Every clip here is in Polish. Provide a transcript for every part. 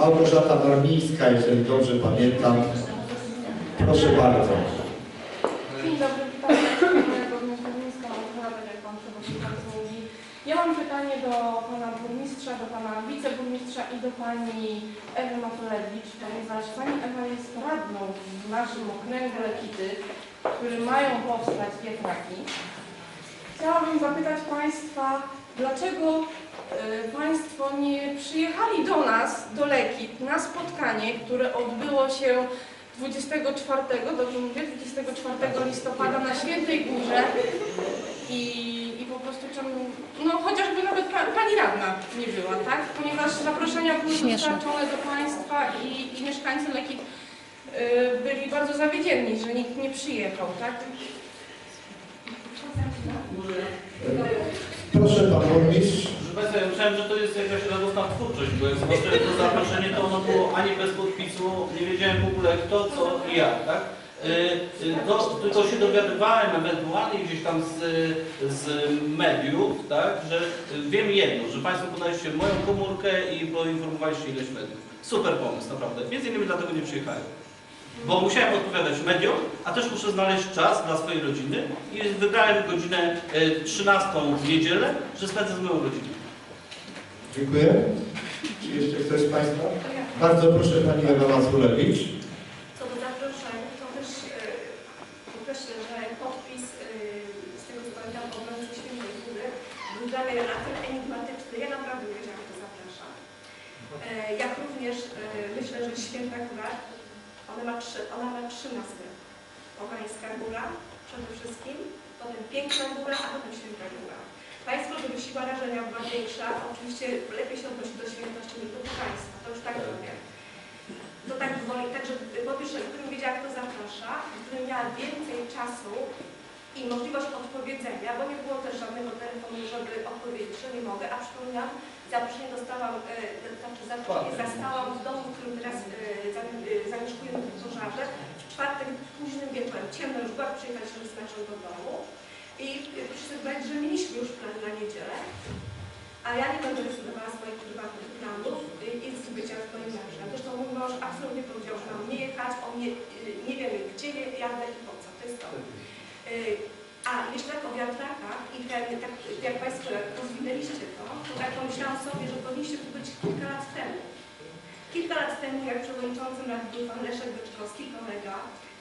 Małgorzata Warmińska, jeżeli dobrze pamiętam. Proszę bardzo. Dzień dobry, witam Państwa burmistrza Małgorzata, jak Pan Przewodniczący mówi. Ja mam pytanie do Pana Burmistrza, do Pana Wiceburmistrza i do Pani Ewy Matulewicz, ponieważ Pani Ewa jest radną w naszym okręgu Lekity, w mają powstać wiatraki. Chciałabym zapytać Państwa, dlaczego Państwo nie przyjechali do nas, do Lekit, na spotkanie, które odbyło się 24, dobrze mówię, 24 listopada na Świętej Górze i, i po prostu czemu, no chociażby nawet pa, Pani Radna nie była, tak? Ponieważ zaproszenia były dostarczone do Państwa i, i mieszkańcy Lekit y, byli bardzo zawiedzieni, że nikt nie przyjechał, tak? Proszę Pan Burmistrz. Myślałem, że to jest jakaś radosna twórczość, bo jak zobaczyłem to zaproszenie, to ono było ani bez podpisu, nie wiedziałem w ogóle kto, co i jak, tak? Y, y, To, tylko się dowiadywałem ewentualnie gdzieś tam z, z mediów, tak, że y, wiem jedno, że Państwo podaliście moją komórkę i poinformowaliście ileś mediów. Super pomysł, naprawdę. Między innymi dlatego nie przyjechałem. Bo musiałem odpowiadać mediom, a też muszę znaleźć czas dla swojej rodziny i wybrałem godzinę y, 13 w niedzielę, że spędzę z moją rodziną. Dziękuję. Czy jeszcze ktoś z Państwa? Bardzo proszę Pani Ewa Mazurewicz. Co do zaproszeń, to też yy, podkreślę, że podpis yy, z tego co pamiętam po obrońcy Świętej Góry był dla mnie na tyle enigmatyczny. Ja naprawdę nie wiedziałam, kto zaprasza. Yy, jak również myślę, że Święta Góra, ona ma trzy, ona ma trzy nazwy. Pogańska Góra przede wszystkim, potem Piękna Góra, a potem Święta Góra. Państwo, żeby siła rażenia była większa, oczywiście lepiej się odnosi do świętości niż do pogaństwa. To już tak powiem. To tak woli, także po pierwsze, gdybym wiedziała, kto zaprasza, gdybym miała więcej czasu i możliwość odpowiedzenia, bo nie było też żadnego telefonu, żeby odpowiedzieć, że nie mogę, a przypominam, zaproszenie dostałam, e, znaczy zaproszenie zastałam w domu, w którym teraz e, e, zamieszkuję w pożarze, w czwartek późnym wieczorem, ciemno już była, przyjechaliśmy z mężem do domu i proszę że mieliśmy już plan na niedzielę, a ja nie będę decydowała swoich prywatnych planów i z bycia z moim mężem. Zresztą mój mąż absolutnie powiedział, że mam nie jechać, on nie, nie wiemy gdzie jadę i po co. To jest to. Y, A jeszcze tak o wiatrakach i ten, tak, jak Państwo rozwinęliście to, to tak pomyślałam sobie, że powinniście tu być kilka lat temu. Kilka lat temu, jak przewodniczącym rady był pan Leszek Byczkowski, kolega,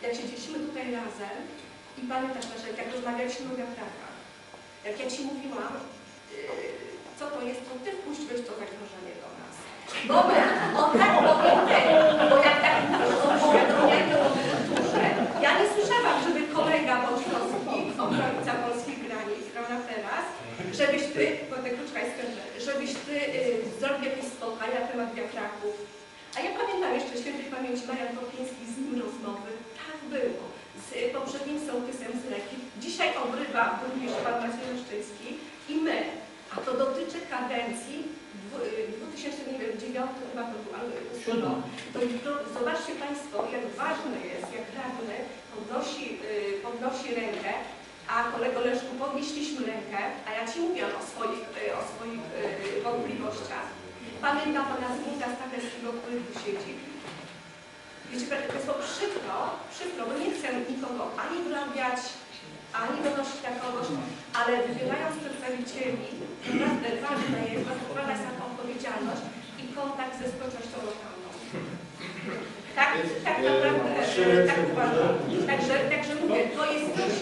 jak siedzieliśmy tutaj razem i pamiętasz Leszek, jak rozmawialiśmy o wiatrakach. Jak ja Ci mówiłam, yy, co to jest, to Ty wpuściłeś to zagrożenie do nas. My, o tak Ty, bo jak tak mówisz o o kulturze, ja nie słyszałam, żeby kolega Boczkowski, obrońca polskich granic, prawda teraz, żebyś Ty, bo te kruczka jest żebyś Ty yy, zrobił jakieś spotkania na temat wiatraków. A ja pamiętam jeszcze świętej pamięci Marian Kopiński z nim rozmowy. Tak było. Z poprzednim sołtysem z Leki. Dzisiaj obrywa burmistrz pan Maciej Leszczyński i my. A to dotyczy kadencji dwu- y, 2009 chyba to był ale Siódma. To jutro- zobaczcie Państwo, jak ważne jest, jak radny podnosi, y, podnosi rękę, a kolego Leszku podnieśliśmy rękę, a ja Ci mówiłam o swoich, y, o swoich wątpliwościach. Pamiętam pana Zygmunta Stachelskiego, który tu siedzi. Wiecie, to przykro, przykro, bo nie chcę nikogo ani wrabiać, ani donosić na kogoś, ale wybierając przedstawicieli, naprawdę ważne jest rozpoznać taką odpowiedzialność i kontakt ze społecznością lokalną. Tak, tak naprawdę, tak uważam. Także, także mówię, to jest coś,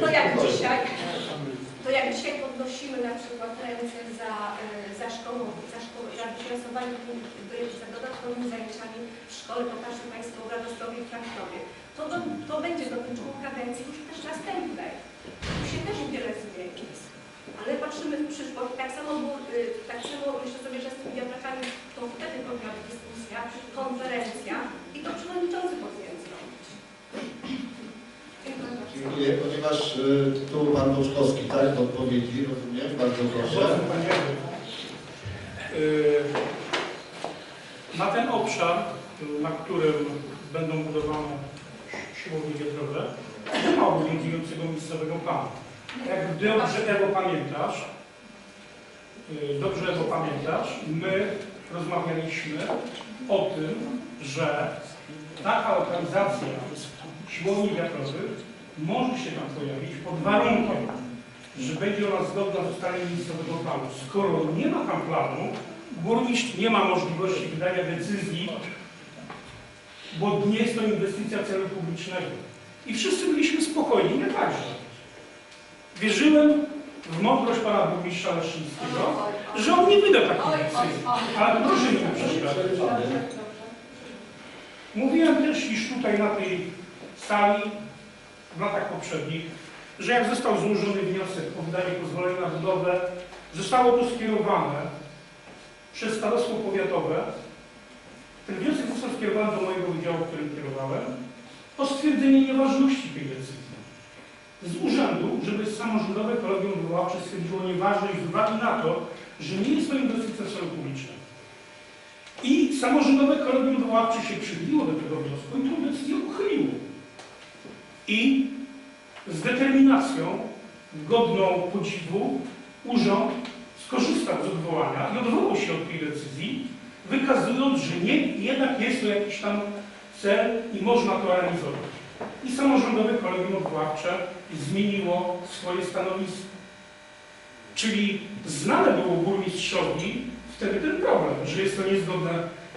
to jak dzisiaj, to jak dzisiaj podnosimy na przykład ręce za, e, za szkołą, za szkołą, finansowaniem za dodatkowymi zajęciami w szkole, popatrzcie Państwo w Radostrowie i Krakowie, to, to, to będzie dotyczyło kadencji już też następnej. Tu się też wiele zmieni. Ale patrzymy w przyszłość, tak samo, było, y, tak samo myślę sobie, że z tymi wiatrakami to wtedy powinna być dyskusja, konferencja i to przewodniczący powinien zrobić. Dziękuję bardzo. Dziękuję. Y, tu Pan Boczkowski, tak, do odpowiedzi, rozumiem? Bardzo proszę. Y, Na ten obszar, na którym będą budowane siłownie wiatrowe, nie ma obowiązującego miejscowego planu. Jak dobrze Ewo pamiętasz, y, dobrze to pamiętasz, my rozmawialiśmy o tym, że taka lokalizacja siłowni wiatrowych może się tam pojawić pod warunkiem, że będzie ona zgodna z ustaleniem miejscowego planu. Skoro nie ma tam planu, burmistrz nie ma możliwości wydania decyzji, bo nie jest to inwestycja celu publicznego. I wszyscy byliśmy spokojni, ja także. Wierzyłem w mądrość pana burmistrza Leszyńskiego, że on nie wyda takiej decyzji. Ale proszę mi nie przeszkadzać. Mówiłem też, iż tutaj na tej sali w latach poprzednich, że jak został złożony wniosek o wydanie pozwolenia na budowę, zostało to skierowane przez starostwo powiatowe. Ten wniosek został skierowany do mojego wydziału, którym kierowałem, o stwierdzenie nieważności tej decyzji. Z urzędu, żeby samorządowe kolegium wywoławcze stwierdziło nieważność z uwagi na to, że nie jest to inwestycja celu publicznego. I samorządowe kolegium wywoławcze się przychyliło do tego wniosku i tę decyzję uchyliło. I z determinacją godną podziwu urząd skorzystał z odwołania i odwołał się od tej decyzji, wykazując, że nie, jednak jest to jakiś tam cel i można to realizować. I samorządowe kolegium odwoławcze zmieniło swoje stanowisko. Czyli znane było burmistrzowi wtedy ten problem, że jest to niezgodne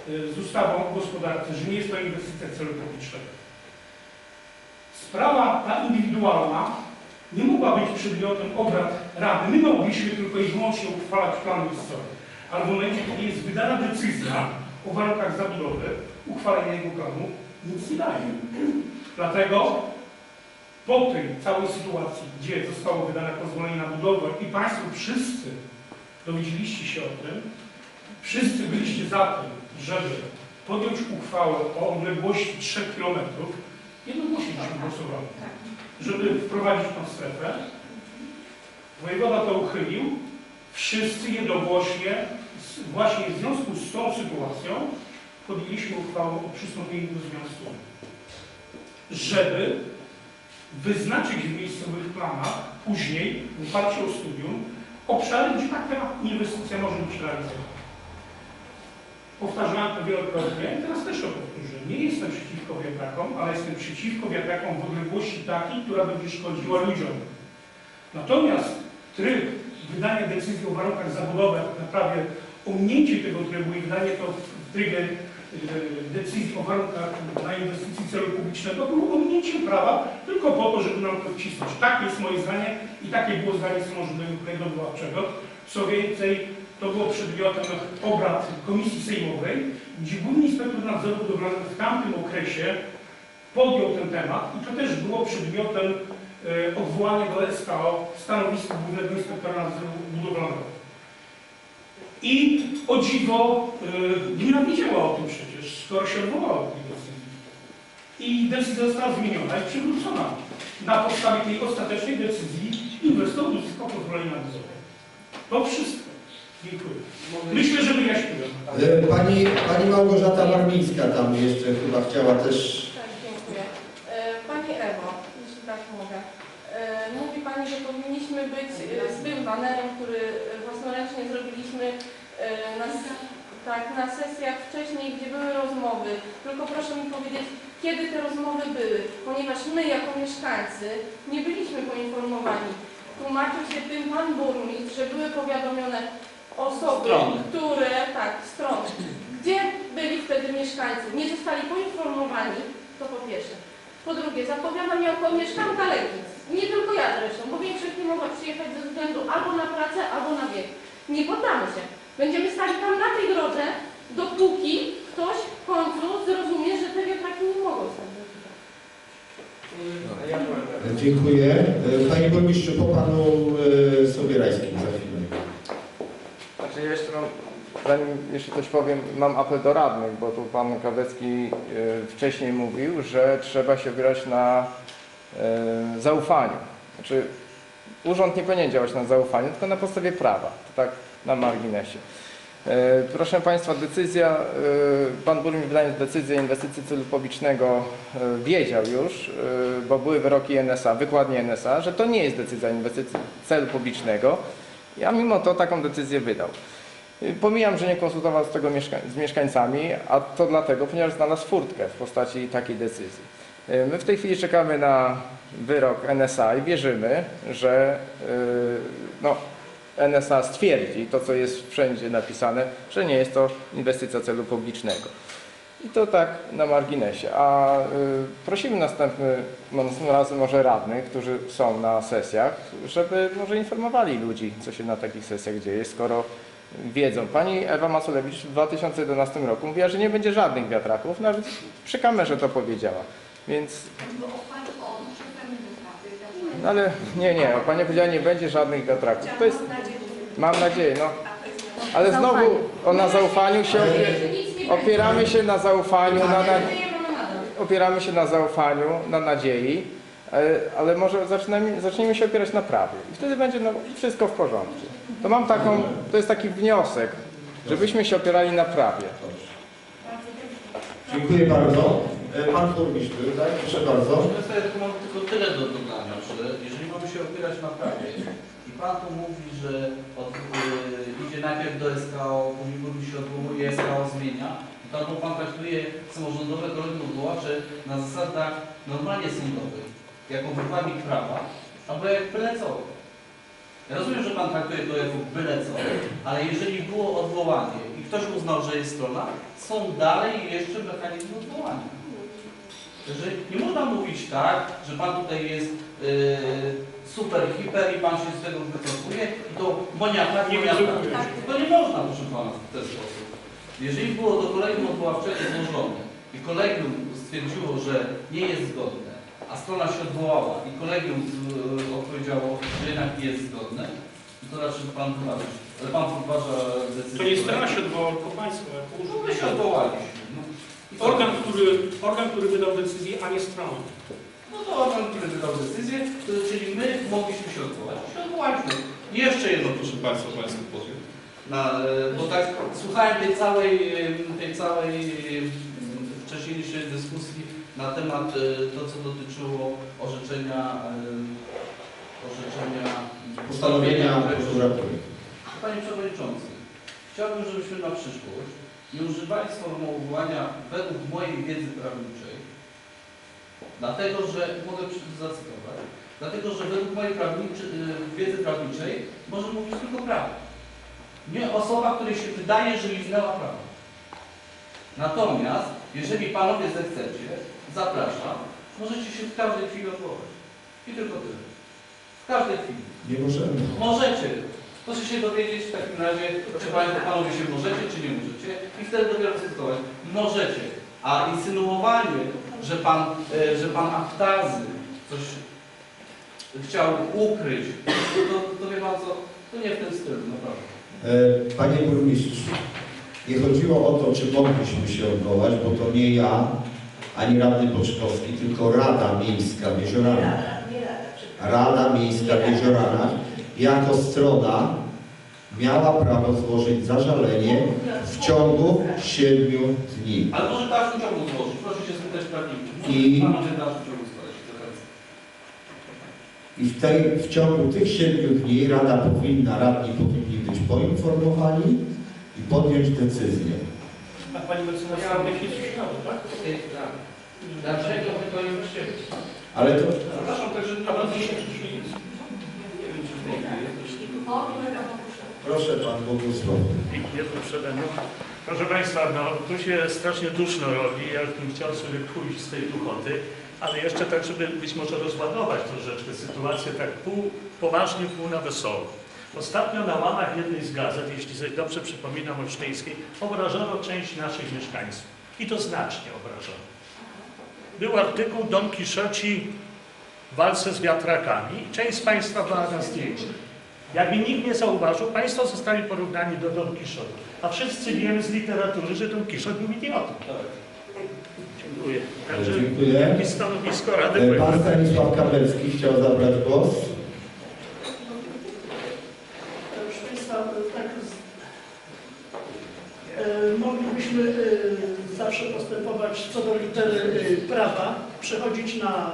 y, z ustawą o gospodarce, że nie jest to inwestycja celu publicznego. Sprawa ta indywidualna nie mogła być przedmiotem obrad Rady. My mogliśmy tylko i wyłącznie uchwalać plan miejscowy. Ale w momencie, kiedy jest wydana decyzja o warunkach zabudowy, uchwalenia jego planu nic nie daje. Dlatego po tej całej sytuacji, gdzie zostało wydane pozwolenie na budowę i Państwo wszyscy dowiedzieliście się o tym, wszyscy byliście za tym, żeby podjąć uchwałę o odległości 3 km, jednogłośnie byśmy głosowali, żeby wprowadzić tą strefę. Wojewoda to uchylił, wszyscy jednogłośnie, właśnie w związku z tą sytuacją, podjęliśmy uchwałę o przystąpieniu do związku, żeby wyznaczyć w miejscowych planach później, w oparciu o studium, obszary, gdzie taka inwestycja może być realizowana. Powtarzałem to wielokrotnie teraz też to powtórzę. Nie jestem przeciwko wiatrakom, ale jestem przeciwko wiatrakom w odległości takiej, która będzie szkodziła ludziom. Natomiast tryb wydania decyzji o warunkach zabudowy, tak naprawdę ominięcie tego trybu i wydanie to w trybie e, decyzji o warunkach na inwestycji celu publicznego było ominięciem prawa tylko po to, żeby nam to wcisnąć. Tak jest moje zdanie i takie było zdanie samorządowego projektu odwoławczego. Co więcej, to było przedmiotem obrad Komisji Sejmowej, gdzie Główny Inspektor Nadzoru Budowlanego w tamtym okresie podjął ten temat i to też było przedmiotem e, odwołania do SKO stanowiska Głównego Inspektora Nadzoru Budowlanego. I o dziwo e, gmina wiedziała o tym przecież, skoro się odwołała od tej decyzji. I decyzja została zmieniona i przywrócona. Na podstawie tej ostatecznej decyzji inwestor uzyskał pozwolenie na budowę. To wszystko. Dziękuję. Myślę, że wyjaśniłem. E, Pani, pani Małgorzata Warmińska tam jeszcze chyba chciała też... Tak, dziękuję. E, Pani Ewo, jeśli tak mogę. E, Mówi Pani, że powinniśmy być z tym banerem, który własnoręcznie zrobiliśmy na, tak, na sesjach wcześniej, gdzie były rozmowy. Tylko proszę mi powiedzieć, kiedy te rozmowy były, ponieważ my jako mieszkańcy nie byliśmy poinformowani. Tłumaczył się tym Pan Burmistrz, że były powiadomione osoby, Strony. które, tak, strony, gdzie byli wtedy mieszkańcy, nie zostali poinformowani, to po pierwsze. Po drugie, zapowiadam jako mieszkanka Legnic, nie tylko ja zresztą, bo większość nie mogła przyjechać ze względu albo na pracę, albo na wiek. Nie poddamy się. Będziemy stali tam na tej drodze, dopóki ktoś w końcu zrozumie, że te wiatraki nie mogą stać. Dziękuję. Panie Burmistrzu, po Panu e, chwilę. Znaczy jeszcze mam, zanim jeszcze coś powiem, mam apel do radnych, bo tu pan Krawecki e, wcześniej mówił, że trzeba się opierać na e, zaufaniu. Znaczy urząd nie powinien działać na zaufaniu, tylko na podstawie prawa. To tak na marginesie. E, Proszę Państwa, decyzja, Pan Burmistrz wydając decyzję inwestycji celu publicznego wiedział już, bo były wyroki NSA, wykładnie NSA, że to nie jest decyzja inwestycji celu publicznego, Ja mimo to taką decyzję wydał. Y, Pomijam, że nie konsultował z tego mieszka z mieszkańcami, a to dlatego, ponieważ znalazł furtkę w postaci takiej decyzji. Y, My w tej chwili czekamy na wyrok NSA i wierzymy, że y, no, NSA stwierdzi to, co jest wszędzie napisane, że nie jest to inwestycja celu publicznego. I to tak na marginesie. A y, prosimy następny, następnym razem może radnych, którzy są na sesjach, żeby może informowali ludzi, co się na takich sesjach dzieje, skoro wiedzą. Pani Ewa Maculewicz w 2011 roku mówiła, że nie będzie żadnych wiatraków, nawet przy kamerze to powiedziała. Więc, no ale nie, nie, pani powiedziała, nie będzie żadnych wiatraków. To jest, mam nadzieję, no. Ale znowu o na zaufaniu się opieramy się na zaufaniu, na, na, opieramy się na zaufaniu, na nadziei, e, ale może zaczynamy, zaczniemy się opierać na prawie i wtedy będzie no, wszystko w porządku. To mam taką, to jest taki wniosek, żebyśmy się opierali na prawie. Dziękuję bardzo. E, Pan burmistrz, tak? Proszę bardzo. Ja sobie tylko mam tylko tyle do dodania, że się opierać na prawie i Pan tu mówi, że od, yy, idzie najpierw do SKO, później burmistrz się odwołuje, SKO zmienia, to albo Pan traktuje samorządowe kolegium odwołacze na zasadach normalnie sądowych, jako wykładnik prawa, albo jak byle co. Ja rozumiem, że Pan traktuje to jako byle co, ale jeżeli było odwołanie i ktoś uznał, że jest strona, są dalej jeszcze mechanizmy odwołania. Że nie można mówić tak, że Pan tutaj jest yy, super, hiper i Pan się z tego wycofuje i to monia tak, Nie monia wycofuje się. To nie można, proszę Pana, w ten sposób. Jeżeli było do kolegium odwoławczego złożone i kolegium stwierdziło, że nie jest zgodne, a strona się odwołała i kolegium yy, odpowiedziało, że jednak nie jest zgodne, to raczej Pan wyważyć. Ale Pan podważa decyzję. To nie strona się odwołała, tylko państwo. jako No, my się odwołaliśmy. No. Organ, który, organ, który wydał decyzję, a nie strona. No to organ, który wydał decyzję, to, czyli my mogliśmy się odwołać. Się odwołaliśmy. I jeszcze jedno, proszę Państwa, Państwu powiem. Na, e, bo tak słuchałem tej całej, e, tej całej e, wcześniejszej dyskusji na temat to, co dotyczyło orzeczenia, orzeczenia Postanowienia prokuratury. Panie Przewodniczący, chciałbym, żebyśmy na przyszłość nie używali sformułowania według mojej wiedzy prawniczej, dlatego że, mogę zacytować, dlatego że według mojej prawniczy, y, wiedzy prawniczej może mówić tylko prawo. Nie osoba, której się wydaje, że liznęła prawo. Natomiast, jeżeli Panowie zechcecie, zapraszam, możecie się w każdej chwili odwołać. I tylko tyle. W każdej chwili. Nie możemy. Możecie. Proszę się dowiedzieć w takim razie, czy Państwo panowie się możecie, czy nie możecie i wtedy dopiero dyskutować. Możecie. A insynuowanie, że Pan, e, że pan Aptazy coś chciał ukryć, to, to wie Pan co, to nie w tym stylu, naprawdę. E, Panie burmistrzu, nie chodziło o to, czy mogliśmy się odwołać, bo to nie ja, ani radny Boczkowski, tylko Rada Miejska w Jezioranach. Rada Miejska w Jezioranach jako strona miała prawo złożyć zażalenie w ciągu siedmiu dni. Ale może w dalszym ciągu złożyć, proszę się. I-. I w, tej, w ciągu tych siedmiu dni Rada powinna, radni powinni być poinformowani i podjąć decyzję. A pani mecenas sam jakieś śmiało, tak? Dlaczego wy to nie możecie? Ale to Zapraszam także przyszli? proszę Pan Bogusław. Jedno przede mną. Proszę Państwa, no, tu się strasznie duszno robi. Ja bym chciał sobie pójść z tej duchoty, ale jeszcze tak, żeby być może rozładować troszeczkę sytuację tak pół poważnie, pół na wesoło. Ostatnio na łamach jednej z gazet, jeśli sobie dobrze przypominam olsztyńskiej, obrażono część naszych mieszkańców. I to znacznie obrażono. Był artykuł Don Kiszoci w walce z wiatrakami. Część z Państwa była na zdjęciu. Jakby nikt nie zauważył, Państwo zostali porównani do Don Quixote. A wszyscy wiemy z literatury, że Don Quixote był idiotą. Dziękuję. Także Dziękuję. jakie stanowisko Rady E? Pan Stanisław Kabelski chciał zabrać głos. Proszę Państwa, tak z... e, moglibyśmy e, zawsze postępować co do litery e, prawa, przechodzić na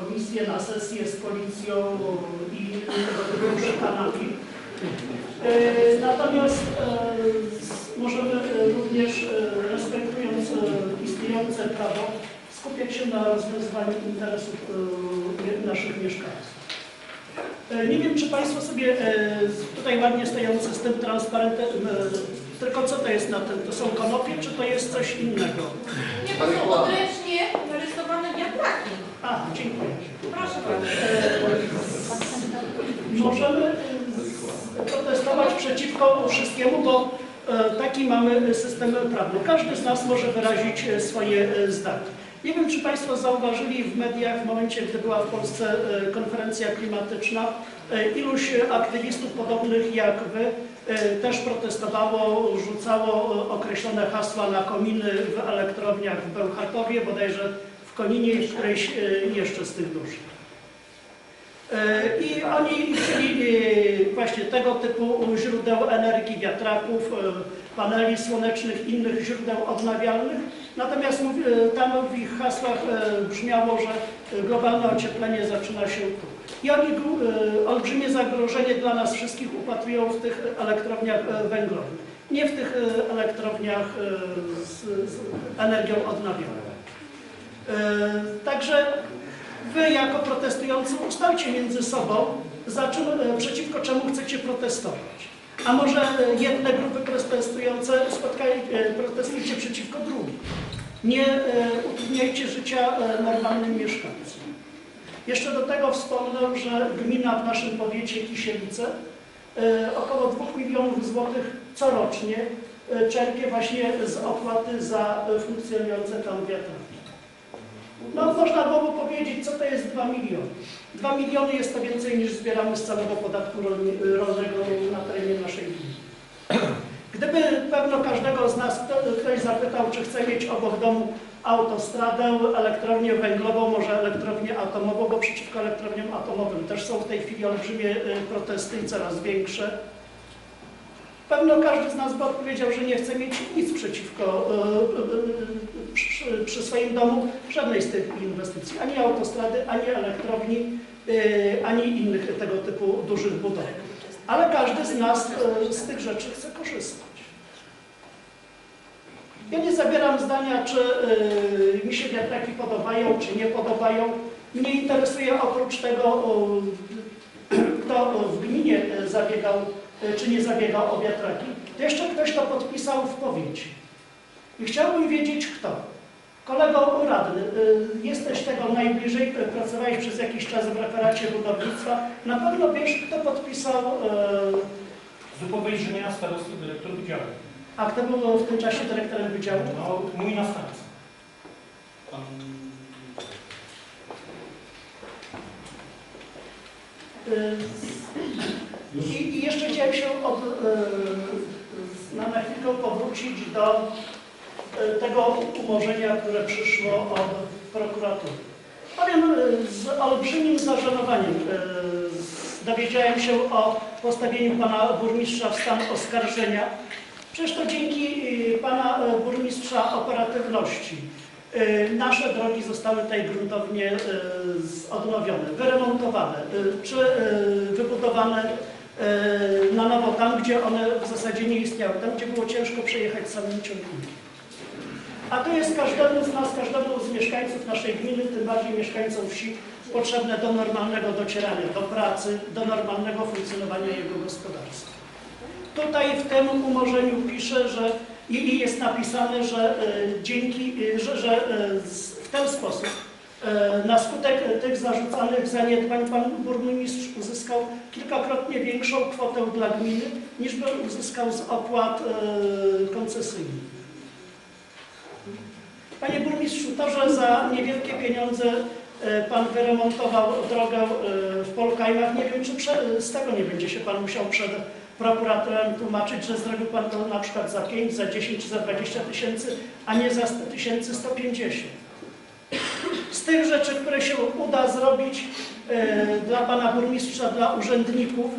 komisję, na sesję z policją i tego typu przekanami. E, Natomiast e, możemy e, również, e, respektując e, istniejące prawo, skupiać się na rozwiązywaniu interesów naszych mieszkańców. Nie wiem, czy Państwo sobie tutaj ładnie stojący z tym transparentem, tylko co to jest na tym? To są konopie, czy to jest coś innego? Nie, to są odręcznie narysowane wiatraki. A, dziękuję. Proszę bardzo. Możemy protestować przeciwko wszystkiemu, bo taki mamy system prawny. Każdy z nas może wyrazić e, swoje e, zdanie. Nie wiem, czy Państwo zauważyli w mediach w momencie, gdy była w Polsce e, konferencja klimatyczna, e, iluś aktywistów podobnych jak Wy e, też protestowało, rzucało e, określone hasła na kominy w elektrowniach w Bełchatowie, bodajże w Koninie i w którejś e, jeszcze z tych dużych. E, I oni chcieli właśnie tego typu źródeł energii, wiatraków, e, paneli słonecznych, innych źródeł odnawialnych. Natomiast e, tam w ich hasłach brzmiało, że globalne ocieplenie zaczyna się tu. I oni olbrzymie zagrożenie dla nas wszystkich upatrują w tych elektrowniach węglowych, nie w tych elektrowniach z, z energią odnawialną. Także Wy jako protestujący ustalcie między sobą, za czym, e, przeciwko czemu chcecie protestować. A może e, jedne grupy protestujące spotkali, e, protestujcie przeciwko drugim. Nie utrudniajcie życia normalnym mieszkańcom. Jeszcze do tego wspomnę, że gmina w naszym powiecie Kisielice około 2 milionów złotych corocznie czerpie właśnie z opłaty za funkcjonujące tam wiatraki. No można byłoby powiedzieć, co to jest 2 miliony. 2 miliony jest to więcej niż zbieramy z całego podatku rolnego na terenie naszej gminy. Gdyby pewno każdego z nas kto, ktoś zapytał, czy chce mieć obok domu autostradę, elektrownię węglową, może elektrownię atomową, bo przeciwko elektrowniom atomowym też są w tej chwili olbrzymie y, protesty i coraz większe. Pewno każdy z nas by odpowiedział, że nie chce mieć nic przeciwko y, y, przy, przy swoim domu, żadnej z tych inwestycji, ani autostrady, ani elektrowni, y, ani innych tego typu dużych budowli. Ale każdy z nas z tych rzeczy chce korzystać. Ja nie zabieram zdania, czy mi się wiatraki podobają, czy nie podobają. Mnie interesuje oprócz tego, kto w gminie zabiegał, czy nie zabiegał o wiatraki, to jeszcze ktoś to podpisał w powiecie. I chciałbym wiedzieć kto. Kolego radny, y, jesteś tego najbliżej, pracowałeś przez jakiś czas w referacie budownictwa. Na pewno wiesz, kto podpisał, y, Zupowiedź inżyniera starosty dyrektor wydziału. a kto był w tym czasie dyrektorem wydziału? No, mój następca. Pan... Y, I, I jeszcze chciałem się od, y, na, na chwilkę powrócić do y, tego umorzenia, które przyszło od prokuratury. Powiem y, z olbrzymim zażenowaniem. y, Dowiedziałem się o postawieniu pana burmistrza w stan oskarżenia. Przecież to dzięki pana burmistrza operatywności nasze drogi zostały tutaj gruntownie odnowione, wyremontowane, czy wybudowane na nowo tam, gdzie one w zasadzie nie istniały, tam, gdzie było ciężko przejechać samym ciągnikiem. A to jest każdemu z nas, każdemu z mieszkańców naszej gminy, tym bardziej mieszkańcom wsi, potrzebne do normalnego docierania do pracy, do normalnego funkcjonowania jego gospodarstwa. Tutaj w tym umorzeniu pisze, że i jest napisane, że e, dzięki, e, że, że e, w ten sposób e, na skutek tych zarzucanych zaniedbań pan burmistrz uzyskał kilkakrotnie większą kwotę dla gminy niż by uzyskał z opłat e, koncesyjnych. Panie burmistrzu, to, że za niewielkie pieniądze e, pan wyremontował drogę e, w Polkajmach, nie wiem, czy z tego nie będzie się pan musiał przed prokuratorem tłumaczyć, że zrobił pan to na przykład za 5, za 10 czy za 20 tysięcy, a nie za 100 tysięcy 150. Z tych rzeczy, które się uda zrobić e, dla pana burmistrza, dla urzędników,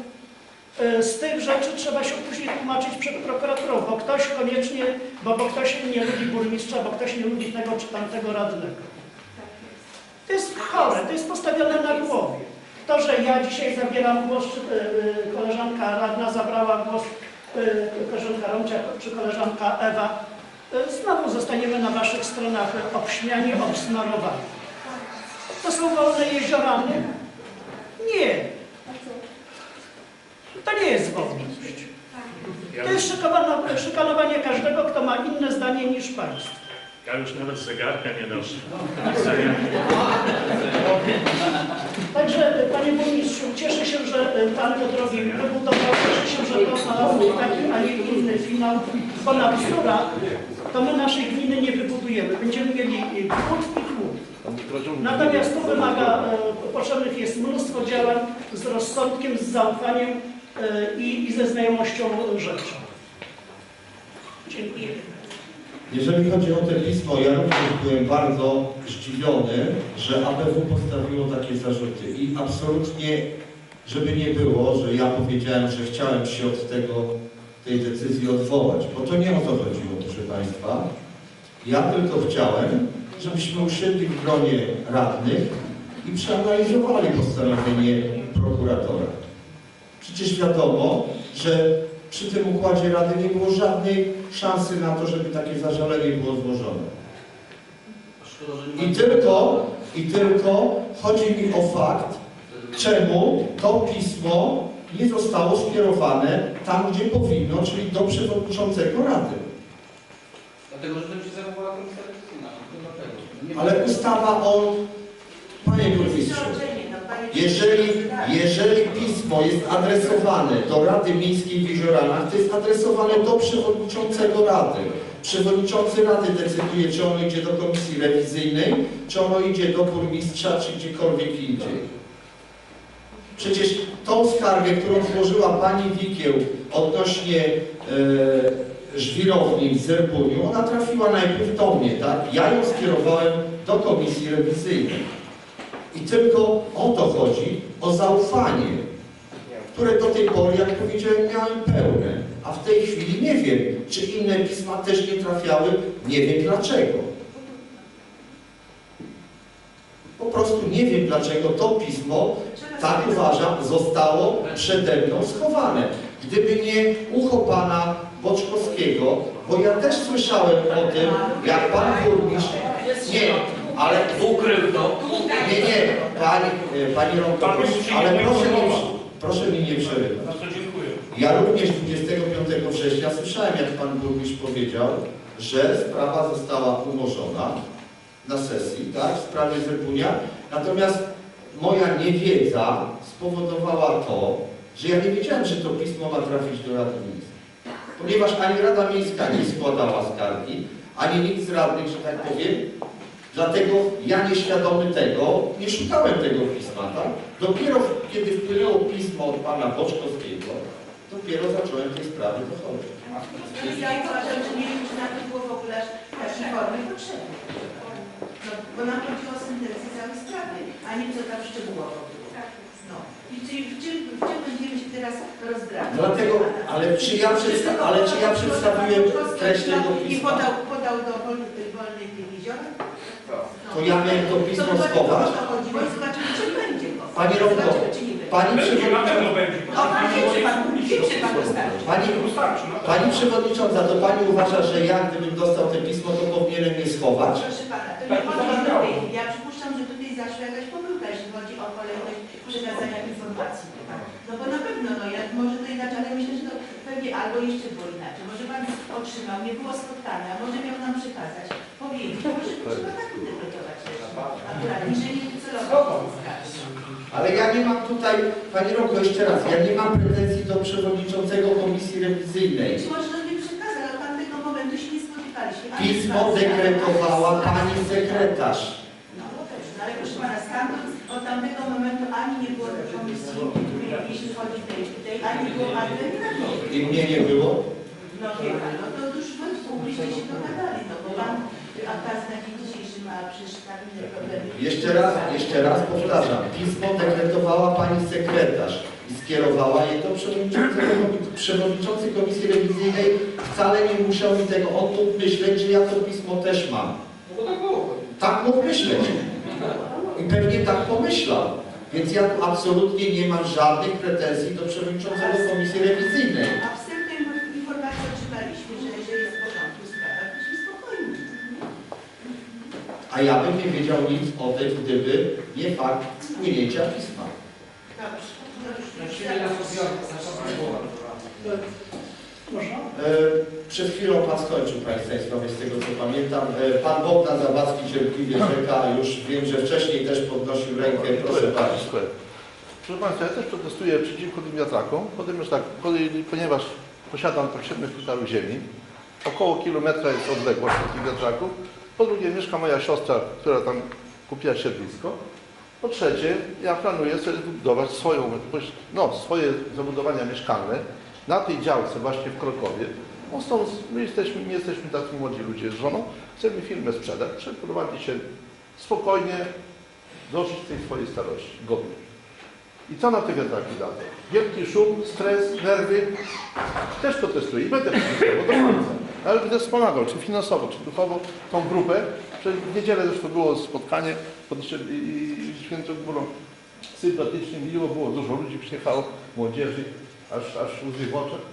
e, z tych rzeczy trzeba się później tłumaczyć przed prokuraturą, bo ktoś koniecznie, bo, bo ktoś nie lubi burmistrza, bo ktoś nie lubi tego czy tamtego radnego. To jest chore, to jest postawione na głowie. To, że ja dzisiaj zabieram głos, czy y, koleżanka radna zabrała głos, koleżanka Rączek, czy koleżanka Ewa, znowu zostaniemy na waszych stronach obśmiani, obsmarowani. To są wolne jeziorany? Nie. To nie jest wolność. To jest szykanowanie, każdego, kto ma inne zdanie niż państwo. Ja już nawet zegarka nie noszę. Także, panie burmistrzu, cieszę się, że e, pan Piotrowi wybudował, cieszę się, że to znalazło taki, a nie inny finał, bo na bzdurach to my naszej gminy nie wybudujemy. Będziemy mieli e, głód i chłód. Natomiast tu wymaga, e, potrzebnych jest mnóstwo działań z rozsądkiem, z zaufaniem e, i, i ze znajomością rzeczy. Dziękuję. Jeżeli chodzi o te pismo, ja również byłem bardzo zdziwiony, że ABW postawiło takie zarzuty i absolutnie, żeby nie było, że ja powiedziałem, że chciałem się od tego, tej decyzji odwołać, bo to nie o to chodziło, proszę Państwa. Ja tylko chciałem, żebyśmy usiedli w gronie radnych i przeanalizowali postanowienie prokuratora. Przecież wiadomo, że przy tym układzie Rady nie było żadnej szansy na to, żeby takie zażalenie było złożone. I tylko, i tylko chodzi mi o fakt, czemu to pismo nie zostało skierowane tam, gdzie powinno, czyli do przewodniczącego Rady. Dlatego, że tym się zajmowała komisja rewizyjna. To dlatego. Nie ma- Ale ustawa o... Panie burmistrzu, jeżeli, jeżeli pismo jest adresowane do Rady Miejskiej w Jezioranach, to jest adresowane do przewodniczącego Rady. Przewodniczący Rady decyduje, czy ono idzie do komisji rewizyjnej, czy ono idzie do burmistrza, czy gdziekolwiek indziej. Przecież tą skargę, którą złożyła pani Wikieł odnośnie e, żwirowni w Zerbuniu, ona trafiła najpierw do mnie, tak? Ja ją skierowałem do komisji rewizyjnej. I tylko o to chodzi, o zaufanie, które do tej pory, jak powiedziałem, miałem pełne. A w tej chwili nie wiem, czy inne pisma też nie trafiały, nie wiem dlaczego. Po prostu nie wiem dlaczego to pismo, tak uważam, zostało przede mną schowane. Gdyby nie ucho pana Boczkowskiego, bo ja też słyszałem o tym, jak pan burmistrz... Nie, ale Ukrył to. nie, nie, pani, e, pani Rąko, Pan proszę, się nie ale proszę proszę mi nie przerywać. Dziękuję. Ja również 25 września słyszałem, jak pan burmistrz powiedział, że sprawa została umorzona na sesji, tak, w sprawie Zerbunia. Natomiast moja niewiedza spowodowała to, że ja nie wiedziałem, że to pismo ma trafić do Rady Miejskiej. Ponieważ ani Rada Miejska nie składała skargi, ani nikt z radnych, że tak powiem, Dlatego ja nieświadomy tego, nie szukałem tego pisma, tak? Dopiero kiedy wpłynęło pismo od pana Boczkowskiego, dopiero zacząłem tej sprawy dochodzić. Ja uważam, że nie wiem, czy na to było w ogóle takiej formy potrzebne. No, bo nam chodziło o sentencję całej sprawy, a nie co tam szczegółowo było. No. I w, czym, w czym będziemy się teraz rozdrabniać? Dlatego, ale czy ja, przedsta ale czy ja przedstawiłem treść tego I pisma? podał, podał do tej jeziora? To ja miałem to pismo schować? To chodziło i zobaczymy, czy będzie go. Pani Rąko, Zobaczymy, czy nie będzie. Pani Będzie, na pewno przewodnicząca, będzie. O, pan wie, czy pan, wie, czy pan dostarczy. pani, Wystarczy, no. pani przewodnicząca, to pani uważa, że ja gdybym dostał te pismo, to powinienem je schować? Proszę pana, to nie chodzi o. Ja przypuszczam, że tutaj zaszła jakaś pomyłka, jeśli chodzi o kolejność informacji. No bo na pewno, no ja, może to inaczej, ale myślę, że to pewnie albo jeszcze było inaczej. Może pan otrzymał, nie było spotkania, może miał nam przekazać, powiedzieć, może to trzeba tak interpretować też. Akurat, jeżeli celowo skarży. Ale ja nie mam tutaj, Pani Roko, jeszcze raz, ja nie mam pretensji do przewodniczącego komisji rewizyjnej. Być może on nie przekazał, ale od tamtego momentu się nie spotykaliśmy. Pismo dekretowała pani sekretarz. No, no też, no, ale proszę pana, stamtąd od tamtego momentu ani nie było do komisji, jeśli chodzi tej, tej, ani nie było administracji. I mnie nie było. No wie pan, no to już byście się dogadali, no bo pan akaz na dzień dzisiejszy ma przecież inne problemy. Jeszcze raz, jeszcze raz powtarzam. Pismo dekretowała pani sekretarz i skierowała je do przewodniczącego, przewodniczący komisji rewizyjnej. Wcale nie musiał mi tego, on mógł myśleć, że ja to pismo też mam. Tak mógł myśleć. I pewnie tak pomyślał. Więc ja tu absolutnie nie mam żadnych pretensji do przewodniczącego komisji rewizyjnej. A wstępnej informacji otrzymaliśmy, że jeżeli jest w porządku sprawa, to się spokojnie. A ja bym nie wiedział nic o tym, gdyby nie fakt spłynięcia pisma. Dobrze. Można? E, przed chwilą Pan skończył Państwa, z tego co pamiętam. E, pan Bogdan Zawadzki cierpliwie czeka, już wiem, że wcześniej też podnosił rękę. Proszę. Dziękuję. Proszę Państwa, ja też protestuję przeciwko tym wiatrakom, ponieważ, tak, ponieważ posiadam tam 7 hektarów ziemi, około kilometra jest odległość od tych wiatraków. Po drugie, mieszka moja siostra, która tam kupiła siedlisko. Po trzecie, ja planuję sobie wybudować swoją, no, swoje zabudowania mieszkalne na tej działce właśnie w Krokowie. Stąd my jesteśmy, nie jesteśmy tacy młodzi ludzie z żoną, chcemy firmę sprzedać, przeprowadzić się spokojnie, dożyć tej swojej starości, godnie. I co na te wiatraki da? Wielki szum, stres, nerwy. Też protestuję i będę protestował do końca. Ale będę wspomagał, czy finansowo, czy duchowo, tą grupę. W niedzielę zresztą było spotkanie pod Szy- i- i Świętą Górą. Sympatycznie, miło było, dużo ludzi przyjechało, młodzieży, aż, aż łzy w oczach.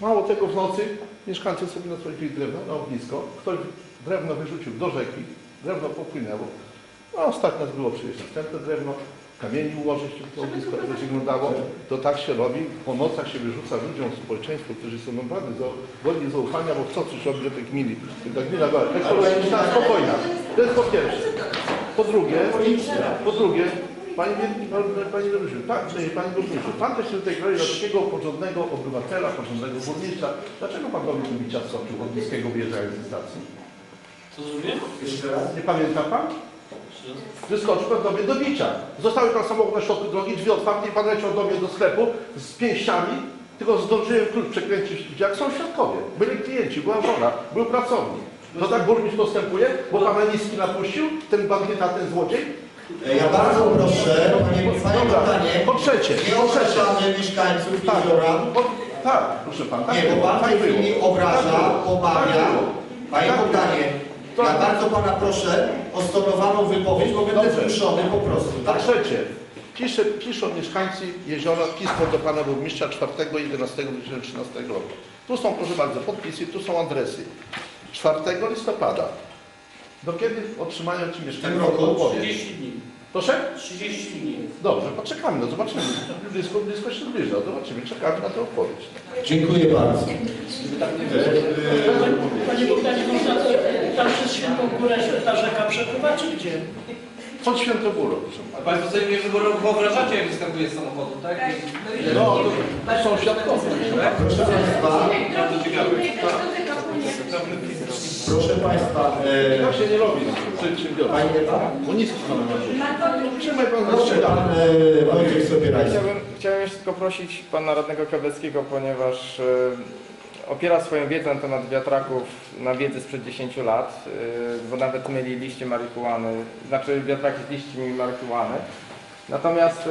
Mało tego w nocy mieszkańcy sobie nazwali drewno na ognisko. Ktoś drewno wyrzucił do rzeki, drewno popłynęło. No ostatnio nas było przywieźć następne drewno, kamieni ułożyć, żeby to ognisko to wyglądało. To tak się robi, po nocach się wyrzuca ludziom, społeczeństwu, którzy są naprawdę godni zaufania, bo chcą coś robić, żeby te gmili. Ta gmina była ekologiczna, spokojna. To jest po pierwsze. Po drugie, po drugie, Panie, Panie, Panie Burmistrzu, tak, nie, Panie Burmistrzu, Pan też się tutaj kroi dla takiego porządnego obywatela, porządnego burmistrza. Dlaczego Pan robi z soczu od niskiego wyjeżdżając ze stacji? Co zrobiłem? Jeszcze raz. Nie pamięta Pan? Wyskoczył Pan do mnie do bicia. Zostały Pan samochód na środku drogi, drzwi otwarte i Pan leciał do mnie do sklepu z pięściami, tylko zdążyłem klucz przekręcić, jak są świadkowie. Byli klienci, była żona, był pracownik. To tak burmistrz postępuje, bo Pana niski napuścił, ten bandyta, ten złodziej? E, Ja bardzo proszę, Panie, panie Dobra, po trzecie, nie po trzecie. obrażamy mieszkańców Tak, jeziora. bo, tak, proszę Pan, tak Nie, bo Pan w tak tej było. chwili Tak obraża, było, pomawia. tak było. Panie Tak To- ja bardzo Pana proszę o stonowaną wypowiedź, bo będę Dobrze. zmuszony po prostu. Po Tak? trzecie, pisze, piszą mieszkańcy jeziora pismo do pana burmistrza 4.11.2013 roku. Tu są, proszę bardzo, podpisy, tu są adresy. 4 listopada. Do kiedy otrzymają ci mieszkańcy roku? odpowiedź? 30 dni. Proszę? 30 dni. Dobrze, poczekamy, no zobaczymy. Blisko, blisko się zbliża, zobaczymy, czekamy na tę odpowiedź. Dziękuję bardzo. E, Panie Bogdanie, można to, tam przez Świętą Górę ta rzeka przepływa, czy gdzie? Pod Świętogórą, proszę A Państwo sobie nie wyobrażacie, jak wyskakuje z samochodu, tak? No, to, to są świadkowie. Proszę Państwa, Bardzo ciekawe. Proszę Państwa, e, Tak się nie robi przedsiębiorstw. Panie Ewa, Bo niski mamy na Trzymaj pan proszę Pan e, Wojciech Sobierajski. Chciałbym, chciałem jeszcze tylko prosić pana radnego Kaweckiego, ponieważ e, opiera swoją wiedzę na temat wiatraków na wiedzy sprzed 10 lat, e, bo nawet myli liście marihuany, znaczy wiatraki z liśćmi marihuany. Natomiast e,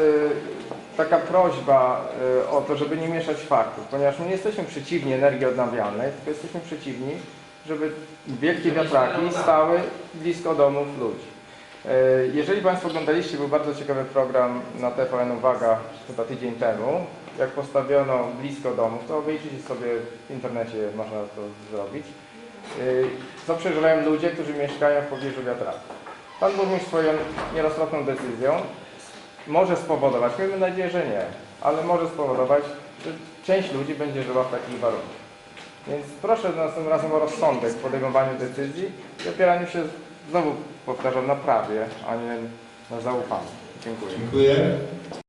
taka prośba e, o to, żeby nie mieszać faktów, ponieważ my nie jesteśmy przeciwni energii odnawialnej, tylko jesteśmy przeciwni, żeby wielkie wiatraki stały blisko domów ludzi. E, Jeżeli Państwo oglądaliście, był bardzo ciekawy program na TVN Uwaga chyba tydzień temu, jak postawiono blisko domów, to obejrzyjcie sobie w internecie, można to zrobić. E, Co przeżywają ludzie, którzy mieszkają w pobliżu wiatraków. Pan burmistrz swoją nieroztropną decyzją może spowodować, miejmy nadzieję, że nie, ale może spowodować, że część ludzi będzie żyła w takich warunkach. Więc proszę następnym razem o rozsądek w podejmowaniu decyzji i opieraniu się, znowu powtarzam, na prawie, a nie na zaufaniu. Dziękuję. Dziękuję.